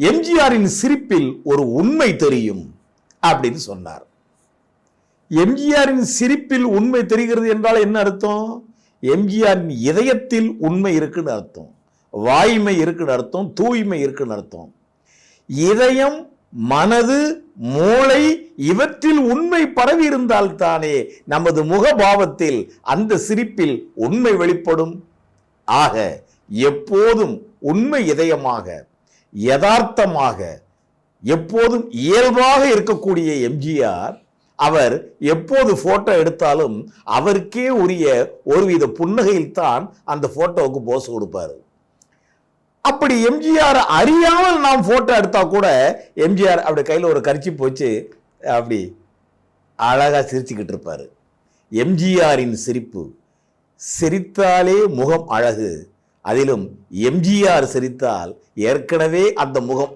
எம்ஜிஆரின் சிரிப்பில் ஒரு உண்மை தெரியும் அப்படின்னு சொன்னார். எம்ஜிஆரின் சிரிப்பில் உண்மை தெரிகிறது என்றால் என்ன அர்த்தம்? எம்ஜிஆரின் இதயத்தில் உண்மை இருக்குன்னு அர்த்தம். வாய்மை இருக்குன்னு அர்த்தம் தூய்மை இருக்குன்னு அர்த்தம். இதயம் மனது மூளை இவற்றில் உண்மை பரவி இருந்தால் தானே நமது முகபாவத்தில் அந்த சிரிப்பில் உண்மை வெளிப்படும். ஆக எப்போதும் உண்மை இதயமாக யதார்த்தமாக எப்போதும் இயல்பாக இருக்கக்கூடிய எம்ஜிஆர் அவர் எப்போது போட்டோ எடுத்தாலும் அவருக்கே உரிய ஒருவித புன்னகையில் தான் அந்த போட்டோவுக்கு போஸ் கொடுப்பாரு. அப்படி எம்ஜிஆர் அறியாமல் நாம் போட்டோ எடுத்தா கூட எம்ஜிஆர் அப்படி கையில் ஒரு கரிச்சி போச்சு அப்படி அழகாக சிரிச்சுக்கிட்டு இருப்பார். எம்ஜிஆரின் சிரிப்பு சிரித்தாலே முகம் அழகு அதிலும் எம்ஜிஆர் சிரித்தால் ஏற்கனவே அந்த முகம்